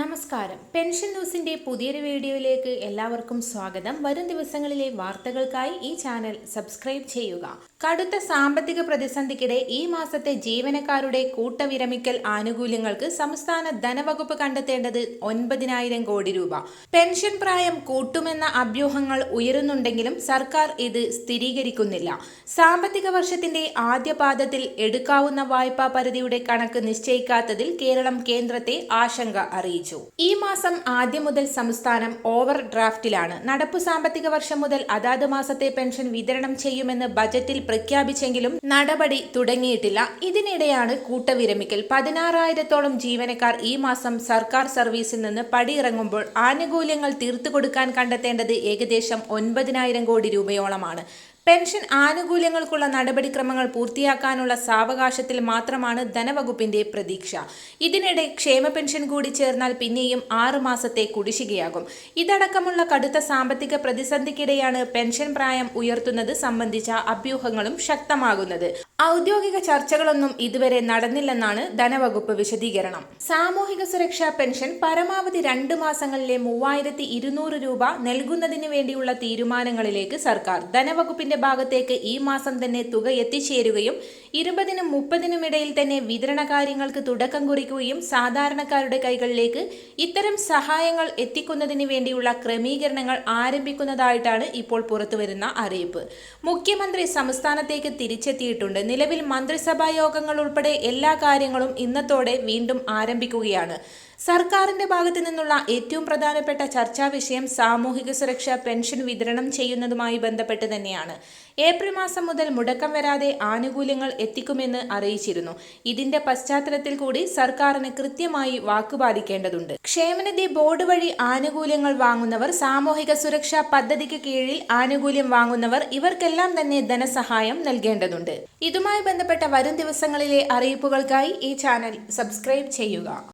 നമസ്കാരം. പെൻഷൻ ന്യൂസിന്റെ പുതിയൊരു വീഡിയോയിലേക്ക് എല്ലാവർക്കും സ്വാഗതം. വരും ദിവസങ്ങളിലെ വാർത്തകൾക്കായി ഈ ചാനൽ സബ്സ്ക്രൈബ് ചെയ്യുക. കടുത്ത സാമ്പത്തിക പ്രതിസന്ധിക്കിടെ ഈ മാസത്തെ ജീവനക്കാരുടെ കൂട്ടവിരമിക്കൽ ആനുകൂല്യങ്ങൾക്ക് സംസ്ഥാന ധനവകുപ്പ് കണ്ടെത്തേണ്ടത് ഒൻപതിനായിരം കോടി രൂപ. പെൻഷൻ പ്രായം കൂട്ടുമെന്ന അഭ്യൂഹങ്ങൾ ഉയരുന്നുണ്ടെങ്കിലും സർക്കാർ ഇത് സ്ഥിരീകരിക്കുന്നില്ല. സാമ്പത്തിക വർഷത്തിന്റെ ആദ്യ പാദത്തിൽ എടുക്കാവുന്ന വായ്പാ പരിധിയുടെ കണക്ക് നിശ്ചയിക്കാത്തതിൽ കേരളം കേന്ദ്രത്തെ ആശങ്ക അറിയിച്ചു. ഈ മാസം ആദ്യം മുതൽ സംസ്ഥാനം ഓവർ ഡ്രാഫ്റ്റിലാണ് നടപ്പു സാമ്പത്തിക വർഷം മുതൽ അതാത് മാസത്തെ പെൻഷൻ വിതരണം ചെയ്യുമെന്ന് ബജറ്റിൽ പ്രഖ്യാപിച്ചെങ്കിലും നടപടി തുടങ്ങിയിട്ടില്ല. ഇതിനിടെയാണ് കൂട്ടവിരമിക്കൽ. പതിനാറായിരത്തോളം ജീവനക്കാർ ഈ മാസം സർക്കാർ സർവീസിൽ നിന്ന് പടിയിറങ്ങുമ്പോൾ ആനുകൂല്യങ്ങൾ തീർത്തുകൊടുക്കാൻ കണ്ടെത്തേണ്ടത് ഏകദേശം ഒൻപതിനായിരം കോടി രൂപയോളമാണ്. പെൻഷൻ ആനുകൂല്യങ്ങൾക്കുള്ള നടപടിക്രമങ്ങൾ പൂർത്തിയാക്കാനുള്ള സാവകാശത്തിൽ മാത്രമാണ് ധനവകുപ്പിന്റെ പ്രതീക്ഷ. ഇതിനിടെ ക്ഷേമ പെൻഷൻ കൂടി ചേർന്നാൽ പിന്നെയും ആറ് മാസത്തെ കുടിശ്ശികയാകും. ഇതടക്കമുള്ള കടുത്ത സാമ്പത്തിക പ്രതിസന്ധിക്കിടെയാണ് പെൻഷൻ പ്രായം ഉയർത്തുന്നത് സംബന്ധിച്ച അഭ്യൂഹങ്ങളും ശക്തമാകുന്നത്. ഔദ്യോഗിക ചർച്ചകളൊന്നും ഇതുവരെ നടന്നില്ലെന്നാണ് ധനവകുപ്പ് വിശദീകരണം. സാമൂഹിക സുരക്ഷാ പെൻഷൻ പരമാവധി രണ്ട് മാസങ്ങളിലെ മൂവായിരത്തി രൂപ നൽകുന്നതിന് വേണ്ടിയുള്ള തീരുമാനങ്ങളിലേക്ക് സർക്കാർ ധനവകുപ്പിന്റെ ഭാഗത്തേക്ക് ഈ മാസം തന്നെ തുക എത്തിച്ചേരുകയും ഇരുപതിനും മുപ്പതിനും ഇടയിൽ തന്നെ വിതരണ കാര്യങ്ങൾക്ക് തുടക്കം കുറിക്കുകയും സാധാരണക്കാരുടെ കൈകളിലേക്ക് ഇത്തരം സഹായങ്ങൾ എത്തിക്കുന്നതിന് വേണ്ടിയുള്ള ക്രമീകരണങ്ങൾ ആരംഭിക്കുന്നതായിട്ടാണ് ഇപ്പോൾ പുറത്തുവരുന്ന അറിയിപ്പ്. മുഖ്യമന്ത്രി സംസ്ഥാനത്തേക്ക് തിരിച്ചെത്തിയിട്ടുണ്ട്. നിലവിൽ മന്ത്രിസഭാ യോഗങ്ങൾ ഉൾപ്പെടെ എല്ലാ കാര്യങ്ങളും ഇന്നത്തോടെ വീണ്ടും ആരംഭിക്കുകയാണ്. സർക്കാരിന്റെ ഭാഗത്തു നിന്നുള്ള ഏറ്റവും പ്രധാനപ്പെട്ട ചർച്ചാ വിഷയം സാമൂഹിക സുരക്ഷ പെൻഷൻ വിതരണം ചെയ്യുന്നതുമായി ബന്ധപ്പെട്ട് തന്നെയാണ്. ഏപ്രിൽ മാസം മുതൽ മുടക്കം വരാതെ ആനുകൂല്യങ്ങൾ എത്തിക്കുമെന്ന് അറിയിച്ചിരുന്നു. ഇതിന്റെ പശ്ചാത്തലത്തിൽ കൂടി സർക്കാരിന് കൃത്യമായി വാക്കുപാലിക്കേണ്ടതുണ്ട് ക്ഷേമനിധി ബോർഡ് വഴി ആനുകൂല്യങ്ങൾ വാങ്ങുന്നവർ സാമൂഹിക സുരക്ഷാ പദ്ധതിക്ക് കീഴിൽ ആനുകൂല്യം വാങ്ങുന്നവർ ഇവർക്കെല്ലാം തന്നെ ധനസഹായം നൽകേണ്ടതുണ്ട്. ഇതുമായി ബന്ധപ്പെട്ട വരും ദിവസങ്ങളിലെ അറിയിപ്പുകൾക്കായി ഈ ചാനൽ സബ്സ്ക്രൈബ് ചെയ്യുക.